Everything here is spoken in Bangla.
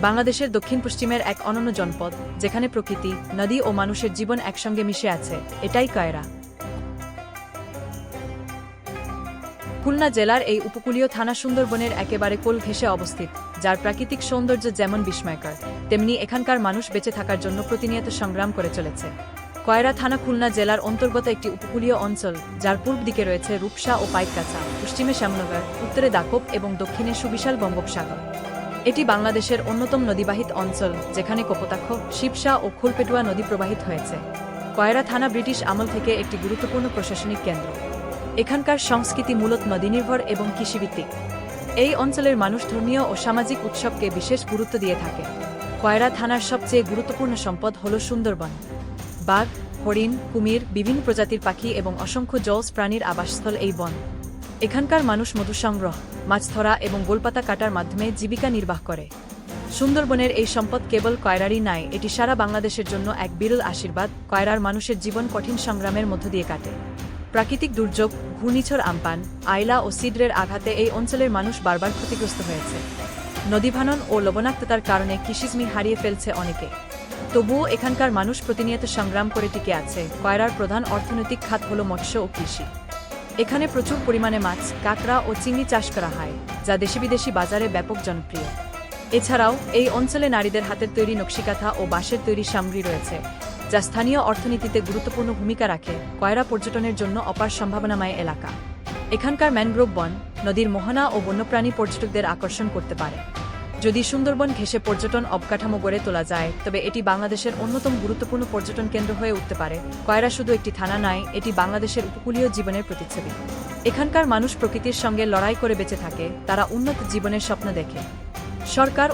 বাংলাদেশের দক্ষিণ পশ্চিমের এক অনন্য জনপদ, যেখানে প্রকৃতি, নদী ও মানুষের জীবন একসঙ্গে মিশে আছে। এটাই কয়রা। খুলনা জেলার এই উপকূলীয় থানা সুন্দরবনের একেবারে কোল ঘেঁষে অবস্থিত, যার প্রাকৃতিক সৌন্দর্য যেমন বিস্ময়কর, তেমনি এখানকার মানুষ বেঁচে থাকার জন্য প্রতিনিয়ত সংগ্রাম করে চলেছে। কয়রা থানা খুলনা জেলার অন্তর্গত একটি উপকূলীয় অঞ্চল, যার পূর্ব দিকে রয়েছে রূপসা ও পাইককাছা পশ্চিমে শ্যামনগর, উত্তরে দাকব এবং দক্ষিণে সুবিশাল বঙ্গোপসাগর। এটি বাংলাদেশের অন্যতম নদীবাহিত অঞ্চল, যেখানে কপোতাক্ষ, শিবসা ও খুলপেটুয়া নদী প্রবাহিত হয়েছে। কয়রা থানা ব্রিটিশ আমল থেকে একটি গুরুত্বপূর্ণ প্রশাসনিক কেন্দ্র। এখানকার সংস্কৃতি মূলত নদীনির্ভর এবং কৃষিভিত্তিক। এই অঞ্চলের মানুষ ধর্মীয় ও সামাজিক উৎসবকে বিশেষ গুরুত্ব দিয়ে থাকে। কয়রা থানার সবচেয়ে গুরুত্বপূর্ণ সম্পদ হল সুন্দরবন। বাঘ, হরিণ, কুমির, বিভিন্ন প্রজাতির পাখি এবং অসংখ্য জলজ প্রাণীর আবাসস্থল এই বন। এখানকার মানুষ মধু সংগ্রহ মাছ ধরা এবং গোলপাতা কাটার মাধ্যমে জীবিকা নির্বাহ করে। সুন্দরবনের এই সম্পদ কেবল কয়রারই নাই, এটি সারা বাংলাদেশের জন্য এক বিরল আশীর্বাদ, কয়রার মানুষের জীবন কঠিন সংগ্রামের মধ্য দিয়ে কাটে। প্রাকৃতিক দুর্যোগ, ঘূর্ণিঝড় আমপান, আইলা ও সিডরের আঘাতে এই অঞ্চলের মানুষ বারবার ক্ষতিগ্রস্ত হয়েছে। নদীভানন ও লবণাক্ততার কারণে কৃষিজমি হারিয়ে ফেলছে অনেকে। তবুও এখানকার মানুষ প্রতিনিয়ত সংগ্রাম করে টিকে আছে, কয়রার প্রধান অর্থনৈতিক খাত হল মৎস্য ও কৃষি। এখানে প্রচুর পরিমাণে মাছ, কাঁকড়া ও চিংড়ি চাষ করা হয়, যা দেশি বিদেশি বাজারে ব্যাপক জনপ্রিয়। এছাড়াও, এই অঞ্চলে নারীদের হাতের তৈরি নকশিকাঁথা ও বাঁশের তৈরি সামগ্রী রয়েছে, যা স্থানীয় অর্থনীতিতে গুরুত্বপূর্ণ ভূমিকা রাখে কয়রা পর্যটনের জন্য অপার সম্ভাবনাময় এলাকা। এখানকার ম্যানগ্রোভ বন, নদীর মোহনা ও বন্যপ্রাণী পর্যটকদের আকর্ষণ করতে পারে। যদি সুন্দরবন ঘেঁষে পর্যটন অবকাঠামো গড়ে তোলা যায়, তবে এটি বাংলাদেশের অন্যতম গুরুত্বপূর্ণ পর্যটন কেন্দ্র হয়ে উঠতে পারে। কয়রা শুধু একটি থানা নয়, এটি বাংলাদেশের উপকূলীয় জীবনের প্রতিচ্ছবি। এখানকার মানুষ প্রকৃতির সঙ্গে লড়াই করে বেঁচে থাকে, তারা উন্নত জীবনের স্বপ্ন দেখে। সরকার